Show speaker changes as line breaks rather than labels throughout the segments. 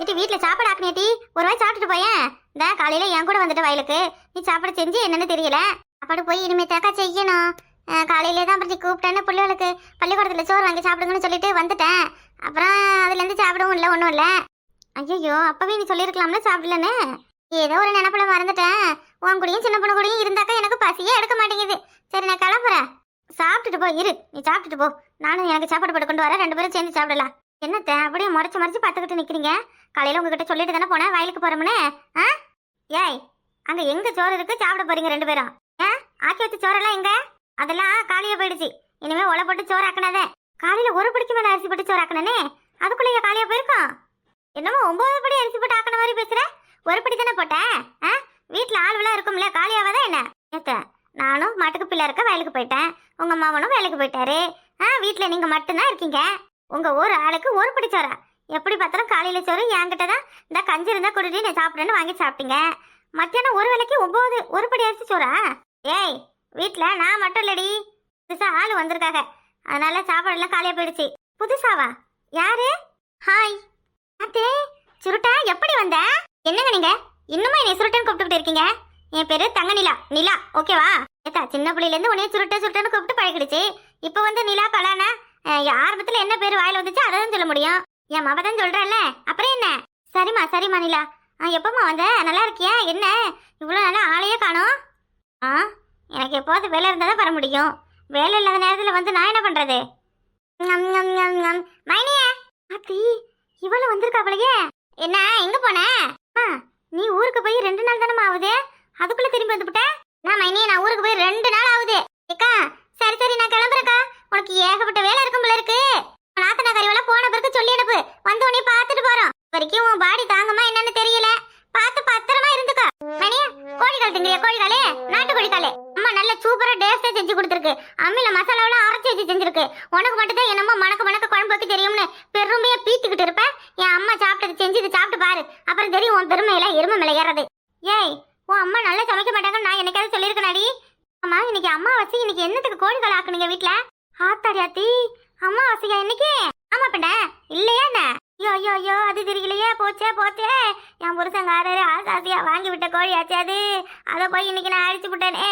இட்டு வீட்டில் சாப்பாடு ஆக்கணியாட்டி ஒரு வாய் சாப்பிட்டுட்டு போயேன் இந்த காலையில என் கூட வந்துட்டு வயலுக்கு. நீ சாப்பாடு செஞ்சு என்னன்னு தெரியல. சாப்பாடு போய் இனிமே தாக்கா செய்யணும். காலையிலே தான் பற்றி கூப்பிட்டேன்னு பிள்ளைகளுக்கு பள்ளிக்கூடத்தில் சோறு வாங்கி சாப்பிடுங்கன்னு சொல்லிட்டு வந்துட்டேன். அப்புறம் அதுலேருந்து சாப்பிடவும் இல்லை ஒன்றும் இல்லை. ஐயோ அப்பவே நீ சொல்லியிருக்கலாம்ல சாப்பிடலன்னு? ஏதோ ஒரு நினப்பில் மறந்துட்டேன். உன் கூடயும் சின்ன பொண்ணு கூடயும் இருந்தாக்கா எனக்கு பசியே எடுக்க மாட்டேங்குது. சரி நான் கிளம்புறேன். சாப்பிட்டுட்டு போ இரு. நீ சாப்பிட்டுட்டு போ. நானும் எனக்கு சாப்பாடு போட்டு கொண்டு வரேன். ரெண்டு பேரும் சேர்ந்து சாப்பிடலாம். என்னத்த அப்படியே முறைச்சு முறைச்சு பார்த்துக்கிட்டு நிக்கிறீங்க? காலையில் உங்ககிட்ட சொல்லிட்டு தானே போனேன் வயலுக்கு போறோம்னு? ஆ? ஏய் அங்கே எங்கே சோறு இருக்கு சாப்பிட போறீங்க ரெண்டு பேரும்? ஆ? ஆக்கி வச்ச சோறெல்லாம் எங்கே? அதெல்லாம் காலியாக போயிடுச்சு. இனிமேல் ஒலை போட்டு சோறு ஆக்கினாதே காலையில் ஒரு படிக்கு மேலே அரிசி போட்டு சோறு ஆக்கினானே அதுக்குள்ளேயே காலியாக போயிருக்கோம்? என்னமோ ஒம்பது படி அரிசி போட்டு ஆக்கின மாதிரி பேசுகிற ஒரு படி தானே போட்டேன் ஆ? வீட்டில் ஆளுவெல்லாம் இருக்கும்ல காலியாவதான் என்ன? ஏத்த நானும் மாட்டுக்கு பிள்ளை இருக்க வயலுக்கு போயிட்டேன். உங்க மாமனும் வேலைக்கு போயிட்டாரு. ஆ வீட்டில் நீங்கள் மட்டும்தான் இருக்கீங்க? உங்க ஒரு ஆளுக்கு ஊர் படி சோறா. எப்படி பார்த்தாலும் காலையில சோறு என்கிட்ட தான். இந்த கஞ்சி இருந்தா கொடுத்து நான் சாப்பிடுன்னு வாங்கி சாப்பிட்டீங்க. மத்தியானம் ஒரு வேளைக்கு ஒன்பது ஒரு படி அரிசி சோறா? ஏய் வீட்ல நான் மட்டும் இல்லடி. புதுசா ஆள் வந்திருக்காங்க. அதனால சாப்பாடு எல்லாம் காலியா போயிடுச்சு. புதுசாவா? யாரு? ஹாய். அத்தே சுருட்டா எப்படி வந்த? என்னங்க நீங்க? இன்னுமா என்னை சுருட்டன் கூப்பிட்டு இருக்கீங்க? என் பேரு தங்க நிலா. நிலா ஓகேவா? ஏத்தா சின்ன பிள்ளையில இருந்து உன்னைய சுருட்ட சுருட்டன்னு கூப்பிட்டு பழகிடுச்சு. இப்போ வந்து நிலா கலானா ஆரம்பத்துல என்ன பேர் வாயில வந்துச்சு அதை தான் சொல்ல முடியும். என் மவ தான் சொல்றேன்ல அப்புறம் என்ன? சரிம்மா சரிம்மா நிலா. ஆ எப்பம்மா வந்த? நல்லா இருக்கியா? என்ன? இவ்வளோ நல்லா ஆளையே காணும். ஆ எனக்கு எப்போது வேலை இருந்தால் தான் வர முடியும். வேலை இல்லாத நேரத்தில் வந்து நான் என்ன பண்ணுறது மைனியே! அத்தி இவ்வளோ வந்திருக்காவளையே என்ன எங்கே போன? ஆ நீ ஊருக்கு போய் ரெண்டு நாள் தானே ஆகுது அதுக்குள்ளே திரும்பி வந்துவிட்டேன் நான் மைனியே நான் ஊருக்கு போய் ரெண்டு நாள் ஆகுது ஏக்கா சரி சரி நான் கிளம்புறேக்கா உனக்கு ஏகப்பட்ட வேலை இருக்கும் போல இருக்கு. நாத்தனா கறிவெல்லாம் போன பிறகு சொல்லி அனுப்பு. வந்த உடனே பார்த்துட்டு போறோம். வரைக்கும் உன் பாடி தாங்கமா என்னன்னு தெரியல. பார்த்து பத்திரமா இருந்துக்கா. மணியா கோழிக்கால் திங்கிறியா கோழிக்காலே? நாட்டு கோழிக்காலே அம்மா நல்ல சூப்பரா டேஸ்டா செஞ்சு கொடுத்துருக்கு. அம்மில மசாலாவெல்லாம் அரைச்சி வச்சு செஞ்சிருக்கு. உனக்கு மட்டும் தான் என்னமோ மணக்க மணக்க குழம்பு வைக்க தெரியும்னு பெருமையா பீத்துக்கிட்டு இருப்ப. என் அம்மா சாப்பிட்டது செஞ்சு இதை சாப்பிட்டு பாரு. அப்புறம் தெரியும் உன் பெருமையில எருமை மிளையறது ஏய் உன் அம்மா நல்லா சமைக்க மாட்டாங்கன்னு நான் என்னைக்காவது சொல்லியிருக்கேன் அடி அம்மா இன்னைக்கு அம்மாவாசை இன்னைக்கு என்னத்துக்கு கோழிக்கால் ஆக்குனீங்க வீட்ல? ஆத்தாடியாத்தி அம்மா அம்மாவாசையா இன்னைக்கு? ஆமா பண்ண. இல்லையா என்ன? ஐயோ ஐயோ ஐயோ அது தெரியலையே. போச்சே போச்சே. என் புருஷங்காரரு ஆசாசியா வாங்கி விட்ட கோழி ஆச்சு அது. அதை போய் இன்னைக்கு நான் அழிச்சு விட்டேனே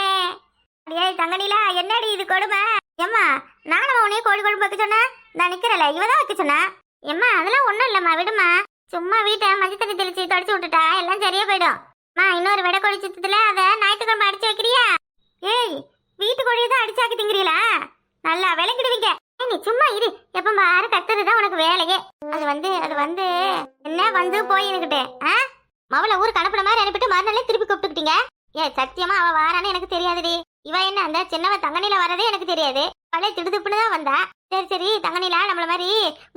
அடியே தங்கனிலா என்னடி இது கொடுமை? ஏம்மா நானும் உன்னைய கோழி குழம்பு வைக்க சொன்னேன். நான் நிக்கிறல இவ தான் வைக்க சொன்னேன் ஏம்மா அதெல்லாம் ஒண்ணும் இல்லம்மா விடுமா சும்மா வீட்டை மஞ்சள் தண்ணி தெளிச்சு தொடச்சு விட்டுட்டா எல்லாம் சரியா போயிடும். அம்மா இன்னொரு விட கோழி சித்தத்துல அதை ஞாயிற்றுக்கிழமை அடிச்சு வைக்கிறியா? ஏய் வீட்டு கோழியை தான் அடிச்சாக்கி திங்கிறீங்களா நல்லா விளக்கிடுவீங்க நீ சும்மா இரு. எப்ப பாரு கத்துறதுதான் உனக்கு வேலையே. அது வந்து அது வந்து என்ன வந்து போயின்னுகிட்டு ஆ? மவளை ஊருக்கு அனுப்புன மாதிரி அனுப்பிட்டு மறுநாளே திருப்பி கூப்பிட்டுக்கிட்டீங்க. ஏ சத்தியமா அவ வாரான்னு எனக்கு தெரியாதுடி. இவ என்ன அந்த சின்னவ தங்கனில வரதே எனக்கு தெரியாது. பழைய திடுதுப்புன்னு தான் வந்தா. சரி சரி தங்கனிலா நம்மள மாதிரி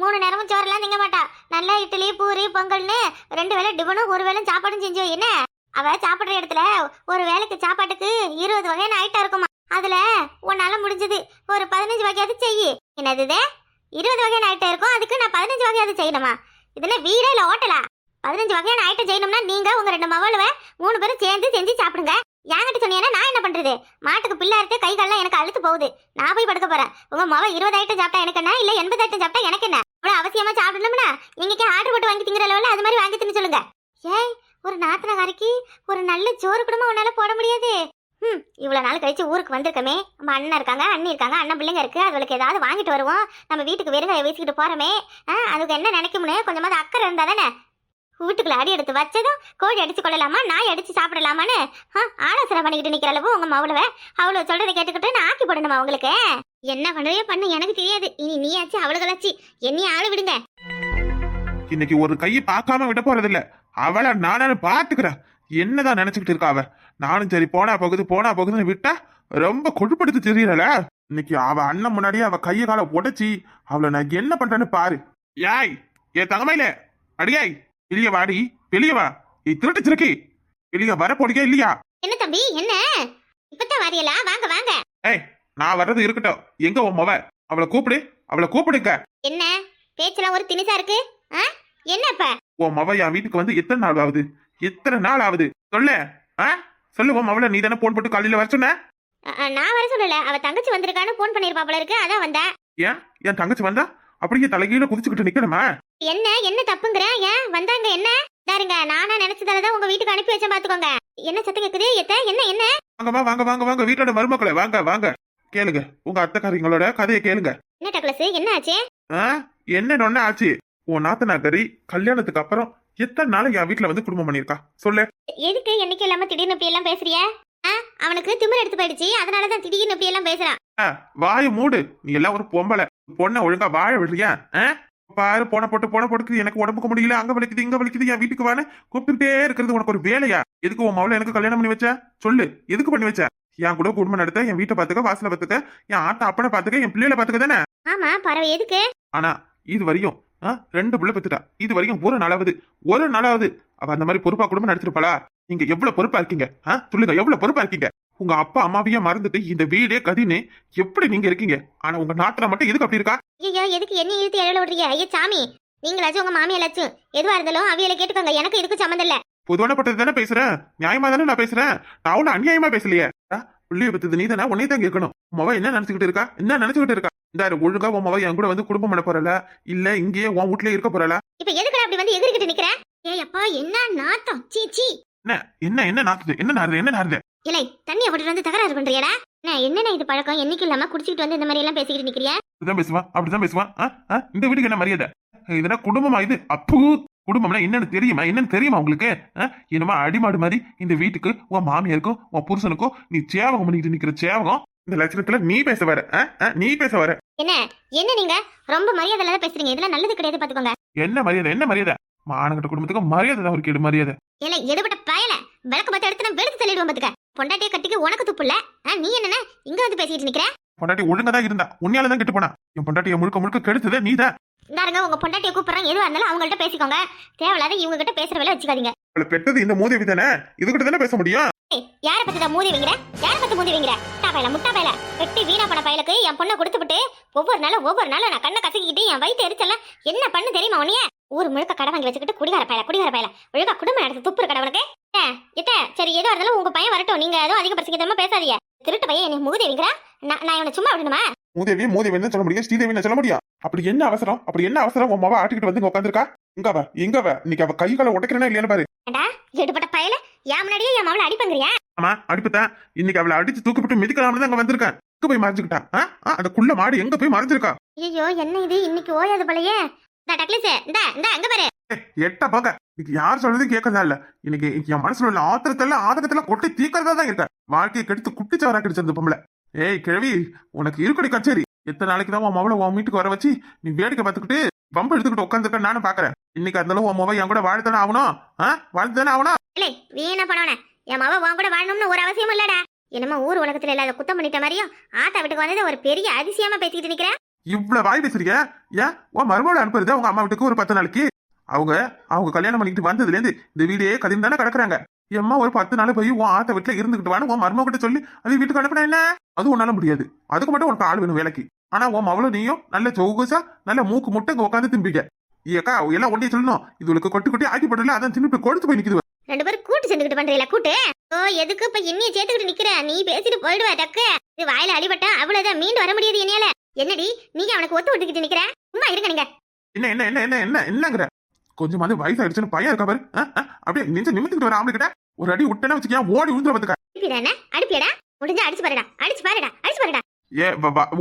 மூணு நேரமும் சோறெல்லாம் திங்க மாட்டா. நல்லா இட்லி பூரி பொங்கல்னு ரெண்டு வேளை டிபனும் ஒரு வேளை சாப்பாடும் செஞ்சு என்ன? அவ சாப்பிடுற இடத்துல ஒரு வேளைக்கு சாப்பாட்டுக்கு இருபது வகையான ஐட்டம் இருக்குமா? அதுல உன்னால முடிஞ்சது. ஒரு பதினஞ்சு வகையாவது செய்யி என்னது இருபது வகையான ஐட்டம் இருக்கும். அதுக்கு நான் பதினஞ்சு வகையாவது செய்யணுமா? இதுல வீடே இல்ல ஹோட்டலா? பதினஞ்சு வகையான ஐட்டம் செய்யணும்னா நீங்க உங்க ரெண்டு மவளுவ மூணு பேரும் சேர்ந்து செஞ்சு சாப்பிடுங்க. என்கிட்ட சொன்னீங்கன்னா நான் என்ன பண்றது? மாட்டுக்கு பிள்ளை இருக்கு கை கால்லாம் எனக்கு அழுத்து போகுது. நான் போய் படுக்க போறேன். உங்க மவ இருபது ஐட்டம் சாப்பிட்டா எனக்கு என்ன? இல்ல எண்பது ஐட்டம் சாப்பிட்டா எனக்கு என்ன? அவ்வளவு அவசியமா சாப்பிடணும்னா நீங்க ஆர்டர் போட்டு வாங்கி திங்கிற லெவலில் அது மாதிரி வாங்கி தின்னு சொல்லுங்க. ஏய் ஒரு நாத்தனகாரிக்கு ஒரு நல்ல சோறு கூடமா உன்னால போட முடியாது. ம் இவ்வளோ நாள் கழிச்சு ஊருக்கு வந்திருக்கமே. நம்ம அண்ணன் இருக்காங்க அண்ணி இருக்காங்க அண்ணன் பிள்ளைங்க இருக்கு. அதுகளுக்கு ஏதாவது வாங்கிட்டு வருவோம். நம்ம வீட்டுக்கு வெறுங்க வீசிக்கிட்டு போறோமே. ஆ அதுக்கு என்ன நினைக்கும்னு கொஞ்சமாவது அக்கறை இருந்தால் தானே? வீட்டுக்குள்ள அடி எடுத்து வச்சதும் கோழி அடிச்சு கொள்ளலாமா நாய் அடிச்சு சாப்பிடலாமான்னு ஆ, ஆலோசனை பண்ணிக்கிட்டு நிக்கிற அளவு உங்க மவளவ. அவ்வளவு சொல்றதை கேட்டுக்கிட்டு நான் ஆக்கி போடணுமா உங்களுக்கு? என்ன பண்ணவே பண்ணு எனக்கு தெரியாது. இனி நீயாச்சு அவளுகளாச்சு. என்னையும் ஆளு விடுங்க.
இன்னைக்கு ஒரு கையை பார்க்காம விட போறதில்ல. அவளை நானும் பார்த்துக்கிறேன். என்னதான் நினைச்சுக்கிட்டு இருக்கா அவ? நானும் சரி போனா போகுது போனா போகுதுன்னு விட்டா ரொம்ப கொழுப்படுத்து தெரியல இன்னைக்கு அவ அண்ணன் முன்னாடியே அவ கைய காலை உடைச்சி அவளை நான் என்ன பண்றேன்னு பாரு. யாய் ஏ தங்கமையில அடியாய் வெளிய வாடி வெளிய வா. ஏ திருட்டு சிறுக்கி. வெளிய வர போடியா இல்லையா?
என்ன தம்பி என்ன? இப்பதான் வாரியலா? வாங்க வாங்க.
ஏய் நான் வர்றது இருக்கட்டும். எங்க உன் மொவ? அவளை கூப்பிடு அவளை கூப்பிடுங்க.
என்ன? பேச்செல்லாம் ஒரு திணிசா இருக்கு? என்ன இப்ப
உன் மவ என் வீட்டுக்கு வந்து எத்தனை நாள் ஆகுது? எத்தனை நாள் ஆகுது? சொல்லு. ஆ? சொல்லு உன் மவளை நீ தானே போன் போட்டு காலையில வர சொன்ன?
நான் வர சொல்லல. அவ தங்கச்சி வந்திருக்கான்னு போன் பண்ணிருப்பாப்ல இருக்கு. அதான் வந்தேன்
ஏன்? என் தங்கச்சி வந்தா? அப்படியே தலைகீழ குதிச்சுக்கிட்டு நிக்கணுமா?
என்ன? என்ன தப்புங்கிற? ஏன்? வந்தாங்க என்ன? தாருங்க நானா நினைச்சதாலதான் உங்க வீட்டுக்கு அனுப்பி வச்சேன் பாத்துக்கோங்க. என்ன சத்தம் கேக்குது? எத்த? என்ன? என்ன?
வாங்கம்மா வாங்க வாங்க வாங்க. வீட்டோட மருமக்களே. வாங்க வாங்க. கேளுங்க. உங்க அத்தைக்காரிங்களோட கதையை கேளுங்க.
என்ன டக்ளஸ்? என்ன ஆச்சு?
என்ன ஒண்ணு ஆச்சு? உன் நாத்தனாக்கறி கல்யாணத்துக்கு அப்புறம் எத்தனை நாள் என் வீட்டுல வந்து குடும்பம் பண்ணிருக்கா சொல்லு.
எதுக்கு என்னைக்கு இல்லாம திடீர்னு இப்படி எல்லாம் பேசுறிய அவனுக்கு திமிர் எடுத்து போயிடுச்சு. அதனாலதான் திடீர்னு இப்படி எல்லாம் பேசுறான்
வாயை மூடு. நீ எல்லாம் ஒரு பொம்பளை. பொண்ணை ஒழுங்கா வாழ விடலையா? ஆ? பாரு போன போட்டு போன போட்டுக்கு எனக்கு உடம்புக்கு முடியல அங்க வலிக்குது இங்க வலிக்குது. என் வீட்டுக்கு வான்னு கூப்பிட்டுட்டே இருக்கிறது உனக்கு ஒரு வேலையா? எதுக்கு உன் மவளை எனக்கு கல்யாணம் பண்ணி வச்ச? சொல்லு. எதுக்கு பண்ணி வச்ச? என் கூட குடும்பம் நடத்த என் வீட்டை பாத்துக்க வாசல பாத்துக்க என் ஆட்ட அப்பனை பாத்துக்க என் பிள்ளைகளை பாத்துக்க தானே?
ஆமா பறவை. எதுக்கு?
ஆனா இது வரையும் ஆ, ரெண்டு புள்ள பெத்துட்டா. இது வரைக்கும் ஒரு நாளாவது ஒரு நாளாவது. அவ அந்த மாதிரி பொறுப்பா குடும்பம் நடத்திருப்பாளா? நீங்க எவ்வளவு பொறுப்பா இருக்கீங்க? ஆ? சொல்லுங்க எவ்வளவு பொறுப்பா இருக்கீங்க? உங்க அப்பா அம்மாவையே மறந்துட்டு இந்த வீடே கதின்னு எப்படி நீங்க இருக்கீங்க? ஆனா உங்க நாட்டுல மட்டும் எதுக்கு அப்படி இருக்கா?
ஐயோ எதுக்கு என்ன இழுத்து எழல விடுறீங்க? ஐயா சாமி. நீங்களாச்சும் உங்க மாமியாலாச்சும் எதுவா இருந்தாலும் அவியல கேட்டுக்கோங்க. எனக்கு இதுக்கு சம்மந்தம் இல்ல.
பொதுவானப்பட்டது தானே பேசுறேன்? நியாயமா தானே நான் பேசுறேன்? நான் ஒன்னும் அநியாயமா பேசலையே? புள்ளிய பத்தது நீ தானே உன்னை தான் கேட்கணும் மவ என்ன நினைச்சுக்கிட்டு இருக்கா? என்ன நினைச்சுக்கிட்டு இருக்கா? இந்த ஒழுங்கா உன் மவ என் கூட வந்து குடும்பம் பண்ண போறல இல்ல இங்கேயே உன் வீட்லயே இருக்க போறல
இப்ப எதுக்கு அப்படி வந்து எகிரிக்கிட்டு நிக்கிற? ஏய் அப்பா என்ன நாத்தம்? சீ சீ.
என்ன என்ன நாத்துது? என்ன நாருது என்ன நாருது
இலை தண்ணியை போட்டுட்டு வந்து தகராறு பண்றியடா. என்ன என்னண்ணே இது பழக்கம்? என்னைக்கு இல்லாம குடிச்சிட்டு வந்து இந்த மாதிரி எல்லாம் பேசிக்கிட்டு நிக்கிறியா?
அப்படிதான் பேசுவான் அப்படிதான் பேசுவான்? இந்த வீட்டுக்கு என்ன மரியாதை? இதெல்லாம் குடும்பமா இது? அப்பு! குடும்பம்னா என்னன்னு தெரியுமா? என்னன்னு தெரியுமா உங்களுக்கு? என்னமா அடிமாடு மாதிரி இந்த வீட்டுக்கு உன் மாமியாருக்கும் உன் புருஷனுக்கும் நீ சேவகம் பண்ணிட்டு நிக்கிற சேவகம். இந்த லட்சணத்துல நீ பேச வர? நீ பேச வர.
என்ன? என்ன நீங்க? ரொம்ப மரியாதை இல்லாத பேசுறீங்க. இதெல்லாம் நல்லது கிடையாது பாத்துக்கோங்க.
என்ன மரியாதை? என்ன மரியாதை? மானகட்ட குடும்பத்துக்கு மரியாதை தான் ஒரு கேடு மரியாதை.
இல்ல எடுபட்ட பயல. விளக்கு பத்த எடுத்து நான் வெளுத்து தள்ளிடுவேன் பாத்துக்க. பொண்டாட்டிய கட்டிக்கு உனக்கு துப்பு இல்ல? நீ என்னன்னா? இங்க வந்து பேசிக்கிட்டு நிக்கிற?
பொண்டாட்டி ஒழுங்கா தான் இருந்தா. உன்னையால தான் கெட்டு போனா. என் பொண்டாட்டிய முழுக்க முழுக்க கெடுத்ததே நீதான்
இந்தாருங்க உங்க பொண்டாட்டிய கூப்பிடுறாங்க எதுவா இருந்தாலும் அவங்கள்ட்ட பேசிக்கோங்க. தேவையில்லாத இவங்க கிட்ட பேசுற வேலை வச்சுக்காதீங்க.
அவளை பெற்றது இந்த மூதேவி தானே? இதுகிட்ட தானே பேச முடியும்?
யார பத்தி தான் மூதி வைங்கிற யார பத்தி மூதி வைங்கிற முட்டா பயல முட்டா பயல. வெட்டி வீணா பண்ண பயலுக்கு என் பொண்ணை கொடுத்து விட்டு ஒவ்வொரு நாளும் ஒவ்வொரு நாளும் நான் கண்ணை கசக்கிக்கிட்டு என் வயிற்று எரிச்சல என்ன பண்ணு தெரியுமா உன்னைய? ஊர் முழுக்க கடை வாங்கி வச்சுக்கிட்டு குடிகார பயல குடிகார பயல. ஒழுங்கா குடும்பம் நடத்து துப்புரு கடை உனக்கு. இத்த சரி ஏதோ இருந்தாலும் உங்க பையன் வரட்டும். நீங்க ஏதோ அதிக பிரசிக்கமா பேசாதீங்க. திருட்டு பையன் என்னை மூதி வைங்கிற நான் நான் இவனை சும்மா விடணுமா?
மூதேவி மூதேவின்னு சொல்ல முடியும் ஸ்ரீதேவின்னு சொல்ல முடியும் அப்படி என்ன அவசரம்? அப்படி என்ன அவசரம்? உன் மவ ஆட்டிக்கிட்டு வந்து உட்காந்துருக்கா இங்க அவ இங்க அவ இன்னைக்கு அவ கை காலை உடைக்கிறேன்னா இல்லையான்னு பாரு.
எடுபட்ட பயல? என் முன்னாடியே என் மாவளை அடிப்பங்கிறியா
ஆமா அடிப்புதான் இன்னைக்கு அவளை அடிச்சு தூக்கிவிட்டு மிதிக்கலாம்னு தான் அங்க வந்திருக்கேன். எங்க போய் மறைஞ்சுக்கிட்டா? அந்த குள்ள மாடு எங்க போய் மறைஞ்சிருக்கா?
ஐயோ என்ன இது? இன்னைக்கு ஓயாது போலயே. இந்த டக்லிஸ் இந்த இந்த அங்க பாரு.
எட்ட இன்னைக்கு யார் கேட்கறதா இல்ல. இன்னைக்கு என் மனசுல உள்ள ஆத்திரத்துல ஆதகத்துல கொட்டி தீக்கிறதா தான் இருக்க வாழ்க்கையை கெடுத்து குட்டிச்சவரா கிடைச்சது அந்த பொம்பளை. ஏய் கிழவி உனக்கு இருக்குடி கச்சேரி. எத்தனை நாளைக்கு தான் உன் மவளை உன் வீட்டுக்கு வர வச்சு நீ வேடிக்கை பார்த்துக்கிட்டு பம்பு எடுத்துக்கிட்டு உட்காந்துருக்க நானும் பாக்குறேன் இன்னைக்கு இருந்தாலும் உன் மவ என் கூட வாழ்த்தானே ஆகணும்? ஆ? வாழ்த்தானே ஆகணும்?
இல்லை வீணா பண்ணவன? என் மாவ உன் கூட வாழணும்னு ஒரு அவசியம் இல்லடா. என்னமோ ஊர் உலகத்துல இல்லாத குத்தம் பண்ணிட்ட மாதிரியும் ஆத்தா வீட்டுக்கு வந்தது ஒரு பெரிய அதிசயமா பேசிக்கிட்டு நிக்கிறேன்.
இவ்வளவு வாய் பேசுறீங்க? ஏன்? உன் மருமகளை அனுப்புறது உங்க அம்மா வீட்டுக்கு ஒரு பத்து நாளைக்கு. அவங்க அவங்க கல்யாணம் பண்ணிக்கிட்டு வந்ததுல இருந்து இந்த வீடே கதையும் தானே கிடக்குறாங்க. எம்மா ஒரு பத்து நாள் போய் உன் ஆத்த வீட்டுல இருந்துகிட்டு வான்னு உன் மருமக கிட்ட சொல்லி அது வீட்டுக்கு அனுப்பினா என்ன? அது உன்னால முடியாது. அதுக்கு மட்டும் உனக்கு ஆள் வேணும் வேலைக்கு. ஆனா உன் மவளும் நீயும் நல்ல சொகுசா நல்ல மூக்கு முட்டை இங்க உட்காந்து திம்பிக்க ஏக்கா எல்லாம் ஒன்றே சொல்லணும். இதுகளுக்கு கொட்டி கொட்டி ஆக்கி போடல அதான் தின்னு கொடுத்து போய் நிக்குது.
ரெண்டு பேரும் கூட்டு சேர்ந்துக்கிட்டு பண்றீங்களா? கூட்டு? ஓ எதுக்கு இப்ப என்னைய சேர்த்துக்கிட்டு நிக்கிற? நீ பேசிட்டு போயிடுவா டக்கு. இது வாயில அடிபட்டா அவ்வளவுதான். மீண்டு வர முடியாது என்னால என்னடி நீங்க அவனுக்கு ஒத்து விட்டுக்கிட்டு நிக்கிற? சும்மா இருங்க நீங்க.
என்ன என்ன என்ன என்ன என்ன என்னங்கிற? கொஞ்சமாவது வயசாயிடுச்சுன்னு பையன் இருக்கா பாரு. அப்படியே நெஞ்ச நிமித்திட்டு வர ஆம்பளை கிட்ட ஒரு அடி விட்டேன்னா வச்சுக்கியா ஓடி விழுந்துட பாத்துக்க.
அடிப்பிடா என்ன? அடிப்பியடா முடிஞ்சா அடிச்சு பாருடா. அடிச்சு பாருடா. அடிச்சு பாருடா.
ஏ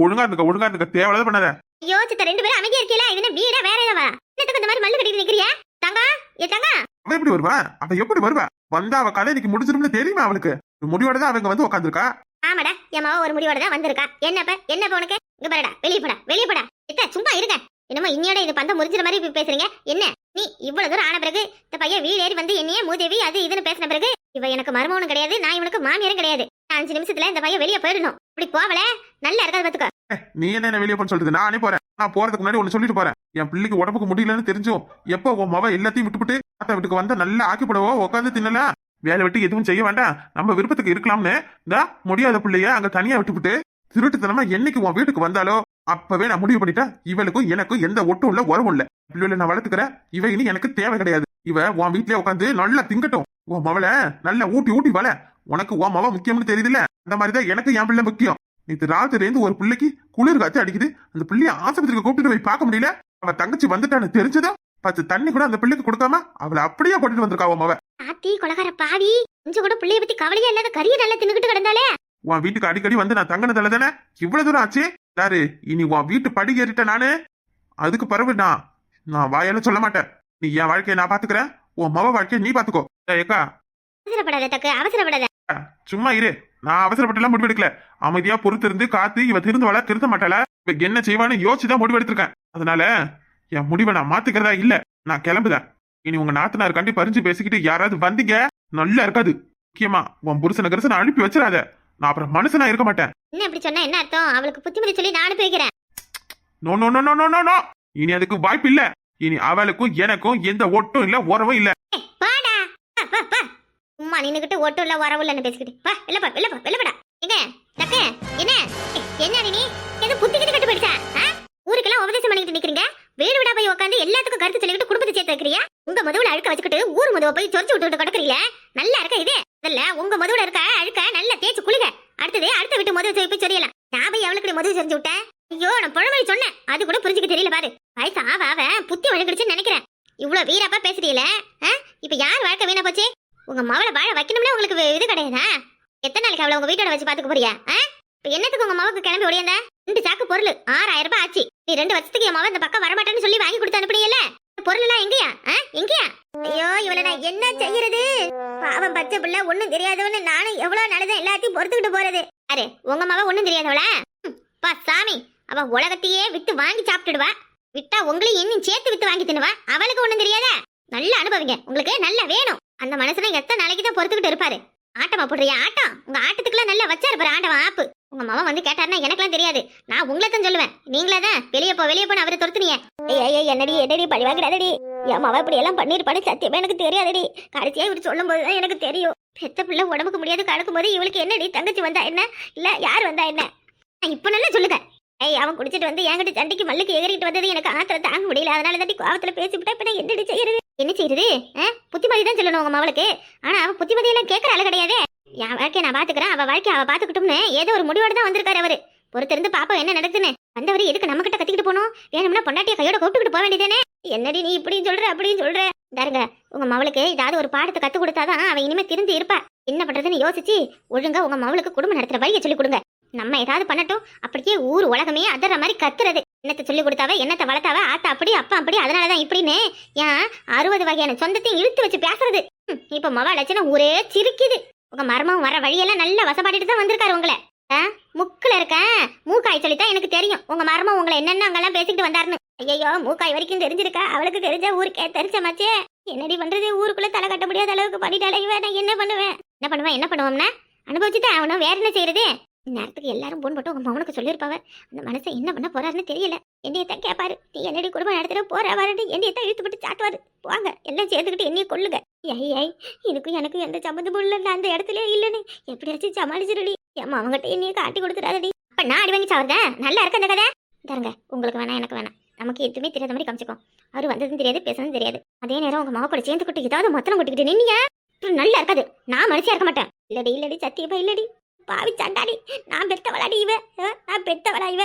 ஒழுங்கா இருந்துக்க ஒழுங்கா இருந்துக்க. தேவையில்லாத பண்ணாத.
ஐயோ சித்த ரெண்டு பேரும் அமைதியா இருக்கீங்களா இது என்ன வீடா வேற ஏதாவது என்னத்துக்கு இந்த மாதிரி மல்லு கட்டிட்டு நிக்கிறியா? தங்கா ஏ தங்கா.
அவ எப்படி வருவா? அவ எப்படி வருவா? வந்தா அவ கதை இன்னைக்கு முடிஞ்சிரும்னு தெரியுமா அவளுக்கு? முடிவோட தான் அவங்க வந்து உட்காந்துருக்கா
ஆமாடா என் மாவ ஒரு முடிவோட தான் வந்திருக்கா. என்னப்ப? என்னப்ப உனக்கு? இங்க பாருடா வெளிய போடா வெளிய போடா. இத்த சும்மா இருங்க. என்னமோ இன்னையோட இது பந்த முறிஞ்சிற மாதிரி பேசுறீங்க. என்ன? நீ இவ்வளவு தூரம் ஆன பிறகு இந்த பையன் வீடு ஏறி வந்து என்னையே மூதேவி அது இதுன்னு பேசின பிறகு இவ எனக்கு மருமவனும் கிடையாது நான் இவனுக்கு மாமியாரும் கிடையாது. அஞ்சு நிமிஷத்துல இந்த பையன் வெளியே போயிடணும். இப்படி போவல நல்லா இருக்காது பாத்துக்க.
நீ என்ன என்ன வெளியே போன்னு சொல்றது? நானே போறேன். நான் போறதுக்கு முன்னாடி ஒன்னு சொல்லிட்டு போறேன். என் பிள்ளைக்கு உடம்புக்கு முடியலன்னு தெரிஞ்சும் எப்போ உன் மவ எல்லாத்தையும் விட்டுவிட்டு அத்தை வீட்டுக்கு வந்தா நல்லா ஆக்கி உட்காந்து தின்னலாம் வேலை விட்டு எதுவும் செய்ய வேண்டாம். நம்ம விருப்பத்துக்கு இருக்கலாம்னு. இந்த முடியாத பிள்ளைய அங்க தனியா விட்டுவிட்டு திருட்டுத்தனமா என்னைக்கு உன் வீட்டுக்கு வந்தாலோ அப்பவே நான் முடிவு பண்ணிட்டேன். இவளுக்கும் எனக்கும் எந்த ஒட்டும் இல்ல உறவும் இல்ல. பிள்ளைகளை நான் வளர்த்துக்கிறேன் இவ இனி எனக்கு தேவை கிடையாது. இவ உன் வீட்லயே உட்காந்து நல்லா திங்கட்டும். உன் மவளை நல்லா ஊட்டி ஊட்டி வள. உனக்கு உன் மவ முக்கியம்னு தெரியுதுல்ல? அந்த மாதிரிதான் எனக்கு என் பிள்ளை முக்கியம். நேற்று ராத்திரிந்து ஒரு பிள்ளைக்கு குளிர் காத்து அடிக்குது. அந்த பிள்ளைய ஆஸ்பத்திரிக்கு கூப்பிட்டு போய் பார்க்க முடியல. அவ தங்கச்சி வந்துட்டான்னு தெரிஞ்சதா பத்து தண்ணி கூட அந்த பிள்ளைக்கு கொடுக்காம அவளை அப்படியே கொண்டுட்டு வந்திருக்கா உன் மவ.
ஆத்தி கொலகார பாவி கொஞ்சம் கூட பிள்ளைய பத்தி கவலையே இல்லாத கறியை நல்லா தின்னுகிட்டு கிடந்தாலே?
உன் வீட்டுக்கு அடிக்கடி வந்து நான் தங்கினதால தானே? இவ்வளவு தூரம் ஆச்சு? யாரு இனி உன் வீட்டு படி ஏறிட்ட நானு. அதுக்கு பிறகு நான் நான் வாயால சொல்ல மாட்டேன். நீ என் வாழ்க்கையை நான் பாத்துக்கிறேன். உன் மவ வாழ்க்கையை நீ பாத்துக்கோ. ஏக்கா
அவசரப்படாத தக்கு அவசரப்படாத.
சும்மா இரு. நான் அவசரப்பட்டுலாம் முடிவெடுக்கல அமைதியா பொறுத்திருந்து காத்து இவ திருந்துவாளா திருத்த மாட்டாளா? இவ என்ன செய்வான்னு யோசிச்சுதான் முடிவெடுத்திருக்கேன் அதனால என் முடிவை நான் மாத்திக்கிறதா இல்ல. நான் கிளம்புதேன். இனி உங்க நாத்தனார் கண்டி பறிஞ்சு பேசிக்கிட்டு யாராவது வந்தீங்க? நல்லா இருக்காது. முக்கியமா உன் புருஷன கருசனை அனுப்பி வச்சிடாத. நான் அப்புறம் மனுஷனா இருக்க மாட்டேன்.
என்ன இப்படி சொன்னா என்ன அர்த்தம்? அவளுக்கு புத்திமதி சொல்லி நான் அனுப்பி வைக்கிறேன்.
No no no no no no இனி அதுக்கு வாய்ப்பு இல்ல. இனி அவளுக்கும் எனக்கும் எந்த ஒட்டும் இல்ல உறவும் இல்ல.
பாடா. சும்மா நின்னுகிட்டு ஒட்டும் இல்ல வரவும் இல்லன்னு பேசிக்கிட்டு. வா இல்லப்பா இல்லப்பா இல்லப்படா எங்க? தக்கு என்ன? என்ன நீ? எது புத்தி கிட்ட போயிடுச்சா? ஊருக்கெல்லாம் உபதேசம் பண்ணிக்கிட்டு நிக்கிறீங்க? வீடு விடா போய் உட்காந்து எல்லாத்துக்கும் கருத்து சொல்லிட்டு குடும்பத்தை சேர்த்து வைக்கிறியா? உங்க மதுவுல அழுக்க வச்சுக்கிட்டு ஊர் மதுவை போய் சொரிச்சு விட்டு கிடக்குறீங்களே நல்லா இருக்க இது? இல்ல உங்க மதுவுல இருக்க அழுக்க நல்லா தேய்ச்சு குளிங்க. அடுத்தது அடுத்த வீட்டு மதுவை போய் சொரியலாம். நான் போய் அவளுக்கு மதுவை செஞ்சு விட்டேன்? ஐயோ நான் பழமொழி சொன்னேன். அது கூட புரிஞ்சுக்க தெரியல பாரு. வயசு ஆவ ஆவ புத்தி வழங்கிடுச்சுன்னு நினைக்கிறேன். இவ்வளவு வீரப்பா பேசுறீல இப்ப யார் வாழ்க்கை வீணா போச்சு? உங்க மவளை வாழ வைக்கணும்னே உங்களுக்கு இது கிடையாதா? எத்தனை நாளைக்கு அவளை உங்க வீட்டோட வச்சு பாத்துக்க போறியா இப்ப என்னத்துக்கு உங்க மவுக்கு கிளம்பி ஓடியாந்த? ரெண்டு சாக்கு பொருள். ஆறாயிரம் ரூபாய் ஆச்சு. நீ ரெண்டு வருஷத்துக்கு என் மகன் இந்த பக்கம் வரமாட்டேன்னு சொல்லி வாங்கி கொடுத்து அனுப்புனீங்கல்ல? பொருள் எல்லாம் எங்கயா? எங்கயா? ஐயோ இவளை நான் என்ன செய்யறது? பாவம் பச்சை பிள்ளை ஒண்ணும் தெரியாதவன்னு நானும் எவ்வளவு நல்லதான் எல்லாத்தையும் பொறுத்துக்கிட்டு போறது. அரே உங்க மவ ஒண்ணும் தெரியாதவளா? பா சாமி. அவ உலகத்தையே விட்டு வாங்கி சாப்பிட்டுடுவா. விட்டா உங்களையும் இன்னும் சேர்த்து வித்து வாங்கி தின்னுவா. அவளுக்கு ஒண்ணும் தெரியாதா? நல்லா அனுபவிங்க. உங்களுக்கு நல்லா வேணும். அந்த மனசுல எத்தனை நாளைக்கு தான் பொறுத்துக்கிட்டு இருப்பாரு. ஆட்டமா போடுறியா? ஆட்டம். உங்க ஆட்டத்துக்குள்ள நல்லா வச்சா இருப்பாரு ஆட்டவன் ஆப்பு. உங்க மாமா வந்து கேட்டாருன்னா எனக்கெல்லாம் தெரியாது. நான் உங்களை தான் சொல்லுவேன். நீங்களே தான் வெளியே போ வெளியே போன அவரை துரத்துனீங்க. ஏய் ஏய், என்னடி என்னடி பழி வாங்கிடாதடி என் மாமா இப்படி எல்லாம் பண்ணிருப்பான்னு சத்தியமா எனக்கு தெரியாதடி. கடைசியா இவர் சொல்லும் போதுதான் எனக்கு தெரியும். பெத்த பிள்ளை உடம்புக்கு முடியாது கலக்கும் போது இவளுக்கு என்னடி தங்கச்சி வந்தா என்ன? இல்ல யார் வந்தா என்ன? இப்ப நல்லா சொல்லுங்க. ஏய் அவன் குடிச்சிட்டு வந்து என்கிட்ட சண்டைக்கு மல்லுக்கு எகிரிட்டு வந்தது எனக்கு ஆத்திர தாங்க முடியல. அதனால தாண்டி கோவத்துல பேசிவிட்டா இப்ப நான் என்னடி செய்யறது? என்ன செய்யறது? புத்திமதி தான் சொல்லணும் உங்க மவளுக்கு ஆனா அவன் புத்திமதி எல்லாம் கேட்கற ஆளு கிடையாதே. என் வாழ்க்கைய நான் பாத்துக்கிறேன் அவ வாழ்க்கைய அவ பாத்துக்கிட்டோம்னு ஏதோ ஒரு முடிவோட தான் வந்திருக்காரு அவரு. பொறுத்திருந்து பாப்போம் என்ன நடக்குதுன்னு. வந்தவர் எதுக்கு நம்ம கிட்ட கத்திக்கிட்டு போனோம் வேணும்னா பொண்டாட்டிய கையோட கூப்பிட்டுக்கிட்டு போக வேண்டியதானே என்னடி நீ இப்படின்னு சொல்ற அப்படின்னு சொல்ற? பாருங்க உங்க மவளுக்கு ஏதாவது ஒரு பாடத்தை கத்து கொடுத்தாதான் அவ இனிமே திருந்து இருப்பா. என்ன பண்றதுன்னு யோசிச்சு ஒழுங்கா உங்க மவளுக்கு குடும்பம் நடத்துற வழியை சொல்லி கொடுங்க. நம்ம ஏதாவது பண்ணட்டும். அப்படியே ஊர் உலகமே அதற மாதிரி கத்துறது. என்னத்தை சொல்லி கொடுத்தாவ என்னத்தை வளர்த்தாவ ஆத்தா அப்படி அப்பா அப்படி அதனாலதான் இப்படின்னு ஏன் அறுபது வகையான சொந்தத்தையும் இழுத்து வச்சு பேசுறது. இப்போ இப்ப மவ லட்சணம் ஊரே சிரிக்குது. உங்க மர்மம் வர வழியெல்லாம் நல்லா வசப்பாட்டிட்டு தான் வந்திருக்காரு உங்களை. ஆ, முக்குல இருக்கேன் மூக்காய் சொல்லித்தான் எனக்கு தெரியும். உங்க மர்மம் உங்களை என்னென்ன அங்கெல்லாம் பேசிட்டு வந்தாருன்னு. ஐயோ மூக்காய் வரைக்கும் தெரிஞ்சிருக்கா? அவளுக்கு தெரிஞ்ச ஊருக்கே தெரிஞ்ச மச்சே. என்னடி பண்றது? ஊருக்குள்ள தலை கட்ட முடியாத அளவுக்கு பண்ணிட்டாலே இவ. நான் என்ன பண்ணுவேன்? என்ன பண்ணுவேன்? என்ன பண்ணுவோம்னா? அனுபவிச்சுட்டு அவனும் வேற என்ன செய்யறது? இந்நேரத்துக்கு எல்லாரும் போன் போட்டு உங்க மகனுக்கு சொல்லியிருப்பாவ. அந்த மனசை என்ன பண்ண போறாருன்னு தெரியல. என்னையத்தான் கேட்பாரு நீ என்னடி குடும்பம் நடத்துற? போற வரட்டு என்னையத்தான் இழுத்து போட்டு சாட்டுவாரு வாங்க எல்லாம் சேர்த்துக்கிட்டு என்னைய கொள்ளுங்க ஏய் ஐய் இதுக்கும் எனக்கும் எந்த சம்மந்தமும் இல்லை அந்த இடத்துல இல்லைன்னு. எப்படியாச்சும் சமாளிச்சிருடி. ஏமா அவங்ககிட்ட என்னைய காட்டி கொடுத்துறாதடி. அப்ப நான் அடி வாங்கி சாவுறதேன் நல்லா இருக்கு அந்த கதை? தருங்க உங்களுக்கு வேணாம் எனக்கு வேணாம். நமக்கு எதுவுமே தெரியாத மாதிரி காமிச்சுக்கோ. அவர் வந்ததும் தெரியாது பேசுனதும் தெரியாது. அதே நேரம் உங்க மாவு கூட சேர்ந்துக்கிட்டு ஏதாவது மொத்தம் கொட்டிக்கிட்டு நின்னீங்க. நல்லா இருக்காது. நான் மனுஷியா இருக்க மாட்டேன். இல்லடி இல்லடி சத்தியமா இல்லடி. பாவி சண்டாடி நான் பெத்தவளாடி இவ. நான் பெத்தவளா இவ.